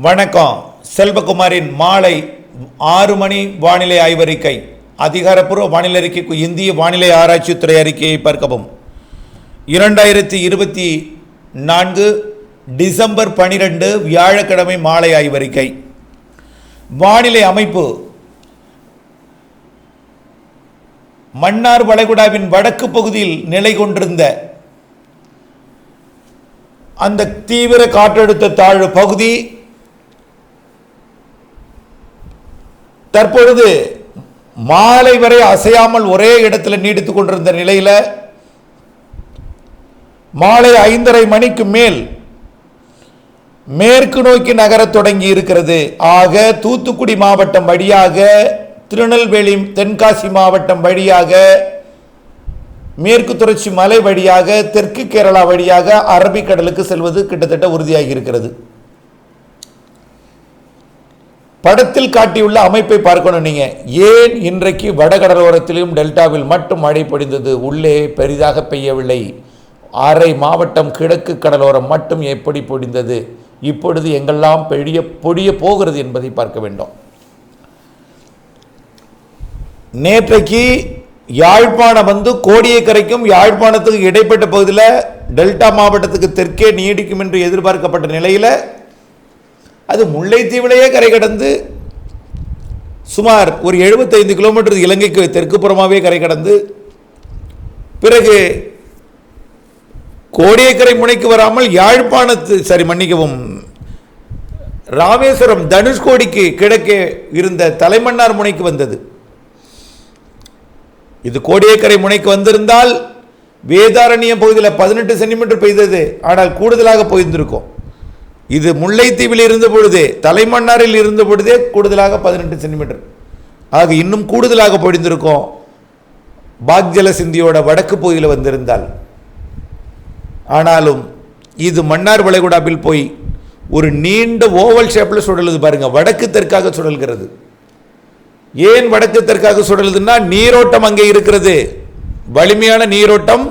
வணக்கம். செல்வகுமாரின் மாலை ஆறு மணி வானிலை ஆய்வறிக்கை. அதிகாரப்பூர்வ வானிலை அறிக்கைக்கு இந்திய வானிலை ஆராய்ச்சித்துறை அறிக்கையை பார்க்கவும். இரண்டாயிரத்தி இருபத்தி நான்கு டிசம்பர் பனிரெண்டு வியாழக்கிழமை மாலை ஆய்வறிக்கை. வானிலை அமைப்பு. மன்னார் வளைகுடாவின் வடக்கு பகுதியில் நிலை கொண்டிருந்த அந்த தீவிர காற்றழுத்த தாழ்வு பகுதி தற்பொழுது மாலை வரை அசையாமல் ஒரே இடத்தில் நீடித்துக் கொண்டிருந்த நிலையில் மாலை ஐந்தரை மணிக்கு மேல் மேற்கு நோக்கி நகரத் தொடங்கி இருக்கிறது. ஆக தூத்துக்குடி மாவட்டம் வழியாக திருநெல்வேலி தென்காசி மாவட்டம் வழியாக மேற்கு தொடர்ச்சி மலை வழியாக தெற்கு கேரளா வழியாக அரபிக்கடலுக்கு செல்வது கிட்டத்தட்ட உறுதியாகி இருக்கிறது. படத்தில் காட்டியுள்ள அமைப்பை பார்க்கணும் நீங்கள் ஏன் இன்றைக்கு வடகடலோரத்திலும் டெல்டாவில் மட்டும் மழை பொழிந்தது? உள்ளே பெரிதாக பெய்யவில்லை. அரை மாவட்டம் கிழக்கு கடலோரம் மட்டும் எப்படி பொழிந்தது? இப்பொழுது எங்கெல்லாம் பெழிய பொழிய போகிறது என்பதை பார்க்க வேண்டும். நேற்றைக்கு யாழ்ப்பாணம் வந்து கோடியக்கரைக்கும் யாழ்ப்பாணத்துக்கு இடைப்பட்ட பகுதியில் டெல்டா மாவட்டத்துக்கு தெற்கே நீடிக்கும் என்று எதிர்பார்க்கப்பட்ட நிலையில் அது முல்லைத்தீவிலேயே கரை கடந்து சுமார் ஒரு 75 கிலோமீட்டர் இலங்கைக்கு தெற்கு புறமாகவே கரை கடந்து பிறகு கோடியக்கரை முனைக்கு வராமல் யாழ்ப்பாணத்து சரி மன்னிக்கவும் ராமேஸ்வரம் தனுஷ்கோடிக்கு கிழக்கே இருந்த தலைமன்னார் முனைக்கு வந்தது. இது கோடியக்கரை முனைக்கு வந்திருந்தால் வேதாரண்யம் பகுதியில் பதினெட்டு சென்டிமீட்டர் பெய்தது. ஆனால் கூடுதலாக போயிருந்திருக்கும். இது முல்லைத்தீவில் இருந்த பொழுதே தலைமன்னாரில் இருந்த பொழுதே கூடுதலாக பதினெட்டு சென்டிமீட்டர். ஆக இன்னும் கூடுதலாக பொழிந்திருக்கும் பாக்ஜல சிந்தியோட வடக்கு பகுதியில் வந்திருந்தால். ஆனாலும் இது மன்னார் வளைகுடாப்பில் போய் ஒரு நீண்ட ஓவல் ஷேப்பில் சுடலுது பாருங்கள் வடக்கு தெற்காக சுடல்கிறது ஏன் வடக்கு தெற்காக சுடலுதுன்னா நீரோட்டம் அங்கே இருக்கிறது. வலிமையான நீரோட்டம்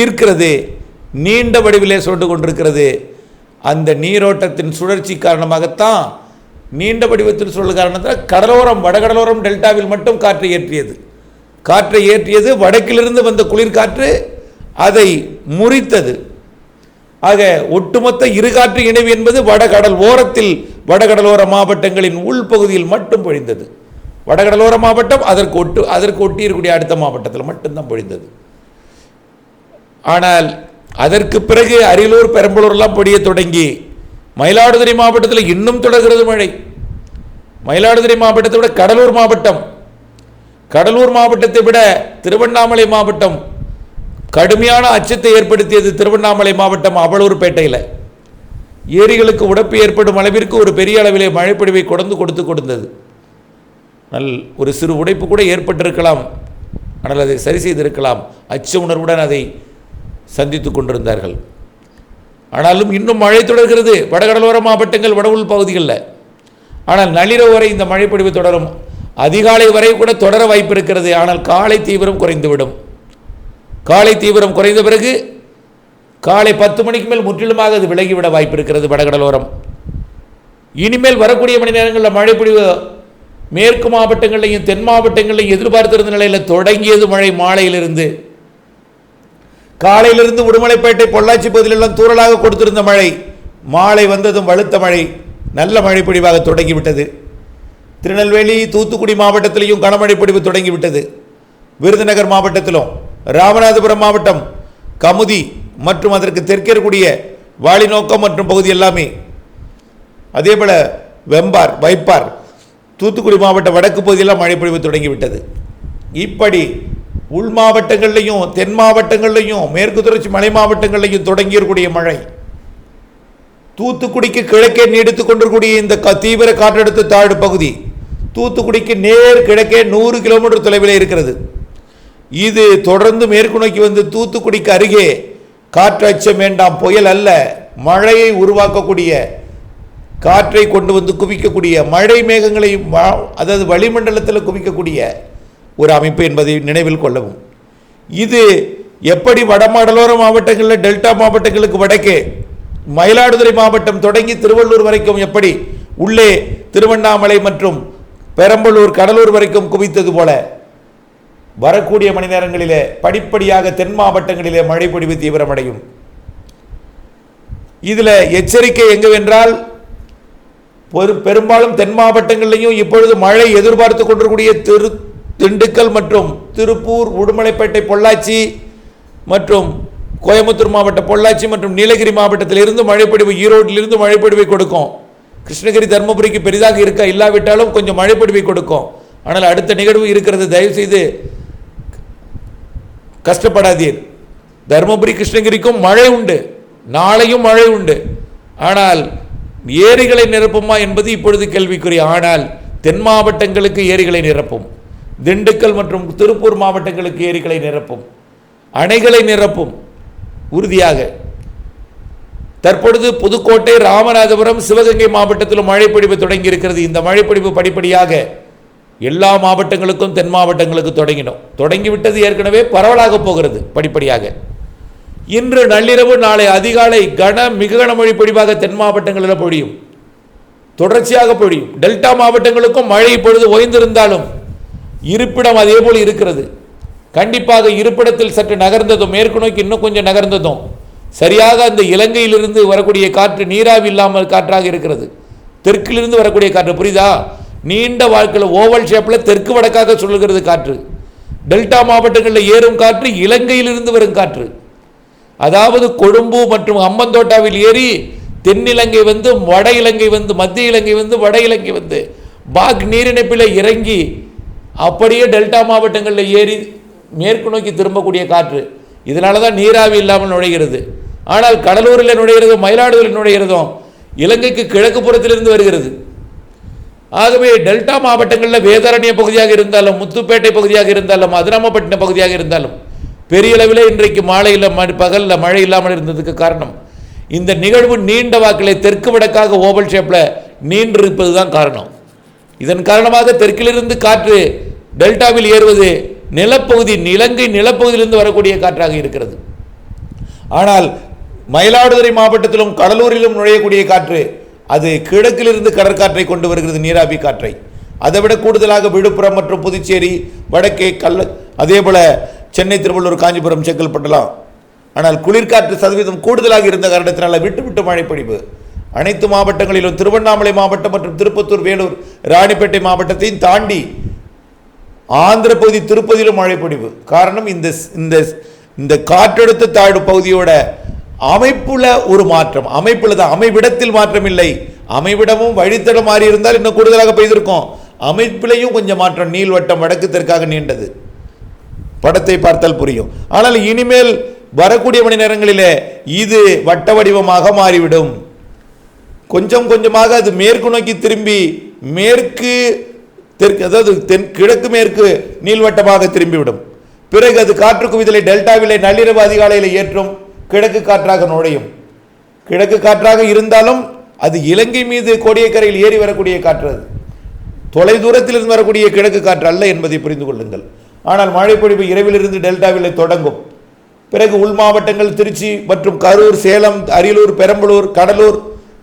ஈர்க்கிறது நீண்ட வடிவிலே சுட்டு கொண்டிருக்கிறது. அந்த நீரோட்டத்தின் சுழற்சி காரணமாகத்தான் நீண்ட வடிவத்தில் சுழல் காரணத்தில் கடலோரம் வடகடலோரம் டெல்டாவில் மட்டும் காற்றை ஏற்றியது. காற்றை ஏற்றியது வடக்கிலிருந்து வந்த குளிர் காற்று அதை முறித்தது. ஆக ஒட்டுமொத்த இருகாற்று இணைவு என்பது வடகடல் ஓரத்தில் வடகடலோர மாவட்டங்களின் உள்பகுதியில் மட்டும் பொழிந்தது. வடகடலோர மாவட்டம் அதற்கு ஒட்டு அதற்கு ஒட்டி இருக்கக்கூடிய அடுத்த மாவட்டத்தில் மட்டும்தான் பொழிந்தது. ஆனால் அதற்கு பிறகு அரியலூர் பெரம்பலூர்லாம் பொடிய தொடங்கி மயிலாடுதுறை மாவட்டத்தில் இன்னும் தொடர்கிறது மழை. மயிலாடுதுறை மாவட்டத்தை விட கடலூர் மாவட்டம் கடலூர் மாவட்டத்தை விட திருவண்ணாமலை மாவட்டம் கடுமையான அச்சத்தை ஏற்படுத்தியது திருவண்ணாமலை மாவட்டம் அவலூர்பேட்டையில். ஏரிகளுக்கு உடப்பு ஏற்படும் அளவிற்கு ஒரு பெரிய அளவிலே மழைப்பொழிவை கொண்டு கொடுத்து கொடுத்தது. நல் ஒரு சிறு உடைப்பு கூட ஏற்பட்டிருக்கலாம். ஆனால் அதை சரி செய்திருக்கலாம். அச்ச உணர்வுடன் அதை சந்தித்து கொண்டிருந்தார்கள். ஆனாலும் இன்னும் மழை தொடர்கிறது. வடகடலோர மாவட்டங்கள் வடவுள் பகுதிகளில். ஆனால் நள்ளிரவு வரை இந்த மழைப்பொழிவு தொடரும். அதிகாலை வரை கூட தொடர வாய்ப்பு இருக்கிறது. ஆனால் காலை தீவிரம் குறைந்துவிடும். காலை தீவிரம் குறைந்த பிறகு காலை பத்து மணிக்கு மேல் முற்றிலுமாக அது விலகிவிட வாய்ப்பு இருக்கிறது வடகடலோரம். இனிமேல் வரக்கூடிய மணி நேரங்களில் மழைப்பொழிவு மேற்கு மாவட்டங்களையும் தென் மாவட்டங்களையும் எதிர்பார்த்திருந்த நிலையில் தொடங்கியது மழை மாலையிலிருந்து. காலையிலிருந்து உடுமலைப்பேட்டை பொள்ளாச்சி பகுதியிலெல்லாம் தூரலாக கொடுத்திருந்த மழை மாலை வந்ததும் வலுத்த மழை நல்ல மழை பொழிவாக தொடங்கிவிட்டது. திருநெல்வேலி தூத்துக்குடி மாவட்டத்திலையும் கனமழை பொழிவு தொடங்கிவிட்டது. விருதுநகர் மாவட்டத்திலும் ராமநாதபுரம் மாவட்டம் கமுதி மற்றும் அதற்கு தெற்கே இருக்கக்கூடிய வாலிநோக்கம் மற்றும் பகுதி எல்லாமே. அதே போல் வெம்பார் வைப்பார் தூத்துக்குடி மாவட்ட வடக்கு பகுதியெல்லாம் மழை பொழிவு தொடங்கிவிட்டது. இப்படி உள் மாவட்டங்கள்லையும் தென் மாவட்டங்கள்லையும் மேற்கு தொடர்ச்சி மலை மாவட்டங்கள்லையும் தொடங்கியிருக்கூடிய மழை. தூத்துக்குடிக்கு கிழக்கே நீடித்துக் கொண்டிருக்கூடிய இந்த தீவிர காற்றழுத்த தாழ்வு பகுதி தூத்துக்குடிக்கு நேர் கிழக்கே நூறு கிலோமீட்டர் தொலைவில் இருக்கிறது. இது தொடர்ந்து மேற்கு நோக்கி வந்து தூத்துக்குடிக்கு அருகே காற்றச்சம் வேண்டாம் புயல் அல்ல மழையை உருவாக்கக்கூடிய காற்றை கொண்டு வந்து குவிக்கக்கூடிய மழை மேகங்களை அதாவது வளிமண்டலத்தில் குவிக்கக்கூடிய ஒரு அமைப்பு என்பதை நினைவில் கொள்ளவும். இது எப்படி வடமாடலோர மாவட்டங்களில் டெல்டா மாவட்டங்களுக்கு வடக்கே மயிலாடுதுறை மாவட்டம் தொடங்கி திருவள்ளூர் வரைக்கும் எப்படி உள்ளே திருவண்ணாமலை மற்றும் பெரம்பலூர் கடலூர் வரைக்கும் குவித்தது போல வரக்கூடிய மணி நேரங்களிலே படிப்படியாக தென் மாவட்டங்களிலே மழை பொழிவு தீவிரமடையும். இதில் எச்சரிக்கை எங்குவென்றால் பெரு- பெரும்பாலும் தென் மாவட்டங்களிலையும் இப்பொழுது மழை எதிர்பார்த்து கொண்டிருக்கூடிய திரு திண்டுக்கல் மற்றும் திருப்பூர் உடுமலைப்பேட்டை பொள்ளாச்சி மற்றும் கோயம்புத்தூர் மாவட்ட பொள்ளாச்சி மற்றும் நீலகிரி மாவட்டத்திலிருந்து மழைப்பொழிவு ஈரோட்டிலிருந்து மழைப்பொழிவை கொடுக்கும். கிருஷ்ணகிரி தருமபுரிக்கு பெரிதாக இருக்க இல்லாவிட்டாலும் கொஞ்சம் மழைப்பொழிவை கொடுக்கும். ஆனால் அடுத்த நிகழ்வு இருக்கிறது. தயவுசெய்து கஷ்டப்படாதீர். தருமபுரி கிருஷ்ணகிரிக்கும் மழை உண்டு. நாளையும் மழை உண்டு. ஆனால் ஏரிகளை நிரப்புமா என்பது இப்பொழுது கேள்விக்குறி. ஆனால் தென் மாவட்டங்களுக்கு ஏரிகளை நிரப்பும். திண்டுக்கல் மற்றும் திருப்பூர் மாவட்டங்களுக்கு ஏரிகளை நிரப்பும். அணைகளை நிரப்பும். உறுதியாக. தற்பொழுது புதுக்கோட்டை ராமநாதபுரம் சிவகங்கை மாவட்டத்திலும் மழைப்பொழிவு தொடங்கி இருக்கிறது இந்த மழைப்பொழிவு படிப்படியாக எல்லா மாவட்டங்களுக்கும் தென் மாவட்டங்களுக்கு தொடங்கினோம். தொடங்கிவிட்டது ஏற்கனவே பரவலாக போகிறது படிப்படியாக. இன்று நள்ளிரவு நாளை அதிகாலை கன மிக கனமழை பொழிவாக தென் மாவட்டங்களில் பொழியும். தொடர்ச்சியாக பொழியும். டெல்டா மாவட்டங்களுக்கும் மழை இப்பொழுது ஓய்ந்திருந்தாலும் இருப்பிடம் அதே போல் இருக்கிறது. கண்டிப்பாக இருப்பிடத்தில் சற்று நகர்ந்ததும் மேற்கு நோக்கி இன்னும் கொஞ்சம் நகர்ந்ததும் சரியாக அந்த இலங்கையிலிருந்து வரக்கூடிய காற்று நீராவி இல்லாமல் காற்றாக இருக்கிறது. தெற்கிலிருந்து வரக்கூடிய காற்று புரியுதா? நீண்ட வாழ்க்கையில் ஓவல் ஷேப்பில் தெற்கு வடக்காக சொல்லுகிறது காற்று. டெல்டா மாவட்டங்களில் ஏறும் காற்று இலங்கையிலிருந்து வரும் காற்று. அதாவது கொழும்பு மற்றும் அம்மந்தோட்டாவில் ஏறி தென்னிலங்கை வந்து வட இலங்கை வந்து மத்திய இலங்கை வந்து வட இலங்கை வந்து பாக் நீரிணைப்பில் இறங்கி அப்படியே டெல்டா மாவட்டங்களில் ஏறி மேற்கு நோக்கி திரும்பக்கூடிய காற்று. இதனால தான் நீராவி இல்லாமல் நுழைகிறது. ஆனால் கடலூரில் நுழைகிறதும் மயிலாடுதுறையில் நுழைகிறதும் இலங்கைக்கு கிழக்கு புறத்திலிருந்து வருகிறது. ஆகவே டெல்டா மாவட்டங்களில் வேதாரண்ய பகுதியாக இருந்தாலும் முத்துப்பேட்டை பகுதியாக இருந்தாலும் அதிராமப்பட்டினம் பகுதியாக இருந்தாலும் பெரிய அளவில் இன்றைக்கு மாலையில் ம பகலில் மழை இல்லாமல் இருந்ததுக்கு காரணம். இந்த நிகழ்வு நீண்ட வாக்கில் தெற்கு வடக்காக ஓவல் ஷேப்பில் நீண்டிருப்பது தான் காரணம். இதன் காரணமாக தெற்கிலிருந்து காற்று டெல்டாவில் ஏறுவது நிலப்பகுதி நிலங்கை நிலப்பகுதியிலிருந்து வரக்கூடிய காற்றாக இருக்கிறது. ஆனால் மயிலாடுதுறை மாவட்டத்திலும் கடலூரிலும் நுழையக்கூடிய காற்று அது கிழக்கிலிருந்து கடற்காற்றை கொண்டு வருகிறது நீராவி காற்றை. அதைவிட கூடுதலாக விழுப்புரம் மற்றும் புதுச்சேரி வடக்கே கல்ல அதே போல சென்னை திருவள்ளூர் காஞ்சிபுரம் செங்கல்பட்டலாம் ஆனால் குளிர்காற்று சதவீதம் கூடுதலாக இருந்த காரணத்தினால விட்டு விட்டு மழை பொழிவு அனைத்து மாவட்டங்களிலும் திருவண்ணாமலை மாவட்டம் மற்றும் திருப்பத்தூர் வேலூர் ராணிப்பேட்டை மாவட்டத்தையும் தாண்டி ஆந்திர பகுதி திருப்பதியிலும் மழை பொழிவு. காரணம் இந்த இந்த இந்த காற்றழுத்த தாழ்வு பகுதியோட அமைப்புல ஒரு மாற்றம். அமைப்புல தான் அமைவிடத்தில் மாற்றம் இல்லை. அமைவிடமும் வழித்தடம் மாறி இருந்தால் இன்னும் கூடுதலாக பெய்திருக்கும். அமைப்பிலையும் கொஞ்சம் மாற்றம் நீள்வட்டம் வடக்கு தெற்காக நீண்டது. படத்தை பார்த்தால் புரியும். ஆனால் இனிமேல் வரக்கூடிய மணி நேரங்களிலே இது வட்ட வடிவமாக மாறிவிடும். கொஞ்சம் கொஞ்சமாக அது மேற்கு நோக்கி திரும்பி மேற்கு தெற்கு அதாவது தென் கிழக்கு மேற்கு நீள்வட்டமாக திரும்பிவிடும். பிறகு அது காற்று குவிதலை டெல்டாவிலே நள்ளிரவு அதிகாலையில் ஏற்றும் கிழக்கு காற்றாக நுழையும். கிழக்கு காற்றாக இருந்தாலும் அது இலங்கை மீது கோடியக்கரையில் ஏறி வரக்கூடிய காற்று அது. தொலை தூரத்திலிருந்து வரக்கூடிய கிழக்கு காற்று அல்ல என்பதை புரிந்து கொள்ளுங்கள். ஆனால் மழைப்பொழிவு இரவிலிருந்து டெல்டாவிலே தொடங்கும். பிறகு உள் மாவட்டங்கள் திருச்சி மற்றும் கரூர் சேலம் அரியலூர் பெரம்பலூர் கடலூர்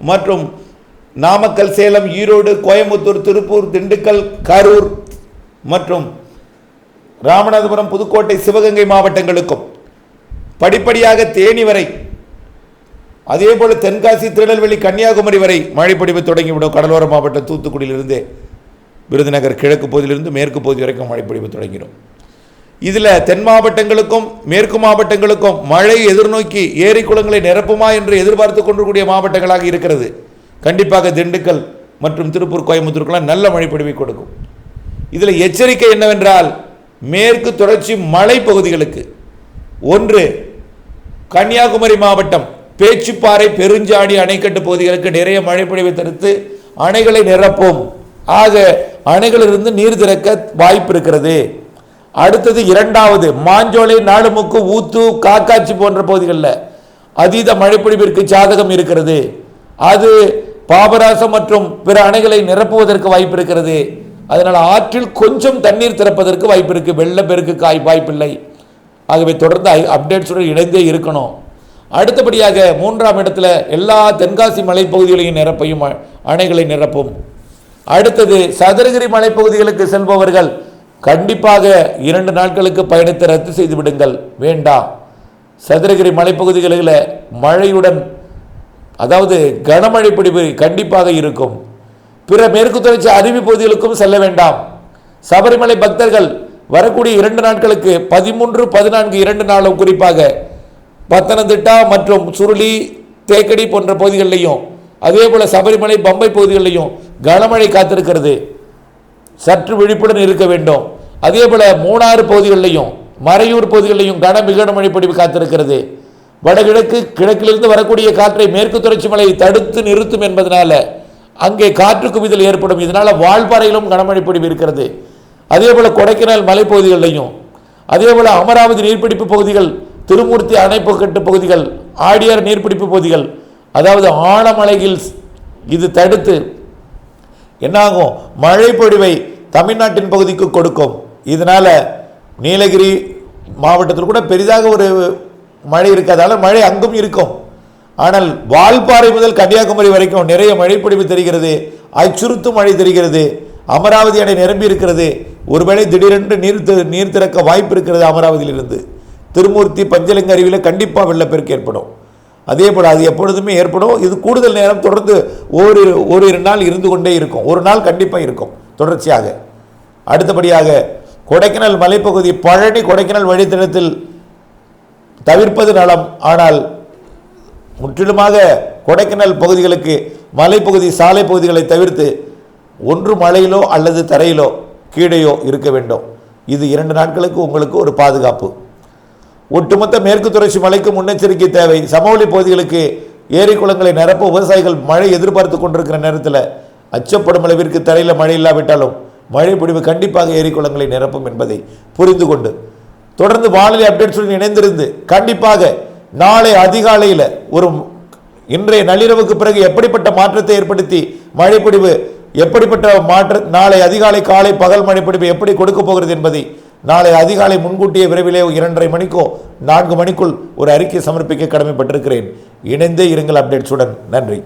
மற்றும் நாமக்கல் சேலம் ஈரோடு கோயம்புத்தூர் திருப்பூர் திண்டுக்கல் கரூர் மற்றும் ராமநாதபுரம் புதுக்கோட்டை சிவகங்கை மாவட்டங்களுக்கும். படிப்படியாக தேனி வரை அதேபோல் தென்காசி திருநெல்வேலி கன்னியாகுமரி வரை மழைப்பொழிவு தொடங்கிவிடும். கடலோர மாவட்டம் தூத்துக்குடியிலிருந்து விருதுநகர் கிழக்கு பகுதியிலிருந்து மேற்கு பகுதி வரைக்கும் மழைப்பொழிவு தொடங்கிடும். இதில் தென் மாவட்டங்களுக்கும் மேற்கு மாவட்டங்களுக்கும் மழை எதிர்நோக்கி ஏரி குளங்களை நிரப்புமா என்று எதிர்பார்த்து கொண்டிருக்கூடிய மாவட்டங்களாக இருக்கிறது. கண்டிப்பாக திண்டுக்கல் மற்றும் திருப்பூர் கோயம்புத்தூருக்கெல்லாம் நல்ல மழைப்பொழிவை கொடுக்கும். இதில் எச்சரிக்கை என்னவென்றால் மேற்கு தொடர்ச்சி மலை பகுதிகளுக்கு. ஒன்று கன்னியாகுமரி மாவட்டம் பேச்சுப்பாறை பெருஞ்சாணி அணைக்கட்டு பகுதிகளுக்கு நிறைய மழைப்பொழிவை தடுத்து அணைகளை நிரப்பும். ஆக அணைகளிலிருந்து நீர் திறக்க வாய்ப்பு இருக்கிறது. அடுத்தது இரண்டாவது மாஞ்சோலை நாடுமுக்கு ஊத்து காக்காட்சி போன்ற பகுதிகளில் அதீத மழைப்பொழிவிற்கு சாதகம் இருக்கிறது. அது பாபராசம் மற்றும் பிற அணைகளை நிரப்புவதற்கு வாய்ப்பு இருக்கிறது. அதனால் ஆற்றில் கொஞ்சம் தண்ணீர் திறப்பதற்கு வாய்ப்பு இருக்கு. வெள்ளப்பெருக்கு காய் வாய்ப்பில்லை. ஆகவே தொடர்ந்து அப்டேட்ஸுடன் இணைந்தே இருக்கணும். அடுத்தபடியாக மூன்றாம் இடத்துல எல்லா தென்காசி மலைப்பகுதிகளையும் நிரப்பையும் அணைகளை நிரப்பும். அடுத்தது சதுரகிரி மலைப்பகுதிகளுக்கு செல்பவர்கள் கண்டிப்பாக இரண்டு நாட்களுக்கு பயணத்தை ரத்து செய்து விடுங்கள். வேண்டாம் சதுரகிரி மலைப்பகுதிகளில் மழையுடன் அதாவது கனமழை பிடிப்பு கண்டிப்பாக இருக்கும். பிற மேற்கு தொடர்ச்சி அருவி பகுதிகளுக்கும் செல்ல வேண்டாம். சபரிமலை பக்தர்கள் வரக்கூடிய இரண்டு நாட்களுக்கு பதிமூன்று பதினான்கு இரண்டு நாளும் குறிப்பாக பத்தனந்திட்டா மற்றும் சுருளி தேக்கடி போன்ற பகுதிகளிலையும் அதே போல சபரிமலை பம்பை பகுதிகளிலையும் கனமழை காத்திருக்கிறது. சற்று விழிப்புடன் இருக்க வேண்டும். அதே போல மூணாறு பகுதிகளிலையும் மறையூர் பகுதிகளிலையும் கன மிக மழை பொழிவு காத்திருக்கிறது. வடகிழக்கு கிழக்கிலிருந்து வரக்கூடிய காற்றை மேற்கு தொடர்ச்சி மலை தடுத்து நிறுத்தும் என்பதனால அங்கே காற்று குவிதல் ஏற்படும். இதனால் வாழ்பாறையிலும் கனமழை பொழிவு இருக்கிறது. அதே போல கொடைக்கானல் மலைப்பகுதிகளிலையும் அதே போல அமராவதி நீர்பிடிப்பு பகுதிகள் திருமூர்த்தி அணைப்புக்கட்டு பகுதிகள் ஆடியார் நீர்பிடிப்பு பகுதிகள் அதாவது ஆழமலை ஹில்ஸ் இது தடுத்து என்னாகும்? மழைப்பொழிவை தமிழ்நாட்டின் பகுதிக்கு கொடுக்கும். இதனால் நீலகிரி மாவட்டத்தில் கூட பெரிதாக ஒரு மழை இருக்காதால மழை அங்கும் இருக்கும். ஆனால் வால்பாறை முதல் கன்னியாகுமரி வரைக்கும் நிறைய மழைப்பொழிவு தெரிகிறது. அச்சுறுத்தும் மழை தெரிகிறது. அமராவதி அணை நிரம்பி இருக்கிறது. ஒருவேளை திடீரென்று நீர் நீர் திறக்க வாய்ப்பு இருக்கிறது அமராவதியிலிருந்து. திருமூர்த்தி பஞ்சலிங்க அருவியில் கண்டிப்பாக வெள்ளப்பெருக்கு ஏற்படும். அதே போல் அது எப்பொழுதுமே ஏற்படும். இது கூடுதல் நேரம் தொடர்ந்து ஓரிரு ஓரிரு நாள் இருந்து கொண்டே இருக்கும். ஒரு நாள் கண்டிப்பாக இருக்கும் தொடர்ச்சியாக. அடுத்தபடியாக கொடைக்கானல் மலைப்பகுதி பழனி கொடைக்கானல் வழித்தடத்தில் தவிர்ப்பது நலம். ஆனால் முற்றிலுமாக கொடைக்கானல் பகுதிகளுக்கு மலைப்பகுதி சாலை பகுதிகளை தவிர்த்து ஒன்று மலையிலோ அல்லது தரையிலோ கீழேயோ இருக்க வேண்டும். இது இரண்டு நாட்களுக்கு உங்களுக்கு ஒரு பாதுகாப்பு. ஒட்டுமொத்த மேற்கு தொடர்ச்சி மலைக்கு முன்னெச்சரிக்கை தேவை. சமவெளி பகுதிகளுக்கு ஏரி குளங்களை நிரப்ப விவசாயிகள் மழை எதிர்பார்த்து கொண்டிருக்கிற நேரத்தில் அச்சப்படும் அளவிற்கு தரையில் மழை இல்லாவிட்டாலும் மழை பிடிவு கண்டிப்பாக ஏரி குளங்களை நிரப்பும் என்பதை புரிந்து கொண்டு. தொடர்ந்து வானிலை அப்டேட்ஸுடன் இணைந்திருந்து கண்டிப்பாக நாளை அதிகாலையில் ஒரு இன்றைய நள்ளிரவுக்கு பிறகு எப்படிப்பட்ட மாற்றத்தை ஏற்படுத்தி மழைப்பொடிவு எப்படிப்பட்ட மாற்ற நாளை அதிகாலை காலை பகல் மழைப்பொடிவு எப்படி கொடுக்க போகிறது என்பதை நாளை அதிகாலை முன்கூட்டியே விரைவிலே இரண்டரை மணிக்கோ நான்கு மணிக்குள் ஒரு அறிக்கை சமர்ப்பிக்க கடமைப்பட்டிருக்கிறேன். இணைந்தே இருங்கள் அப்டேட்ஸுடன். நன்றி.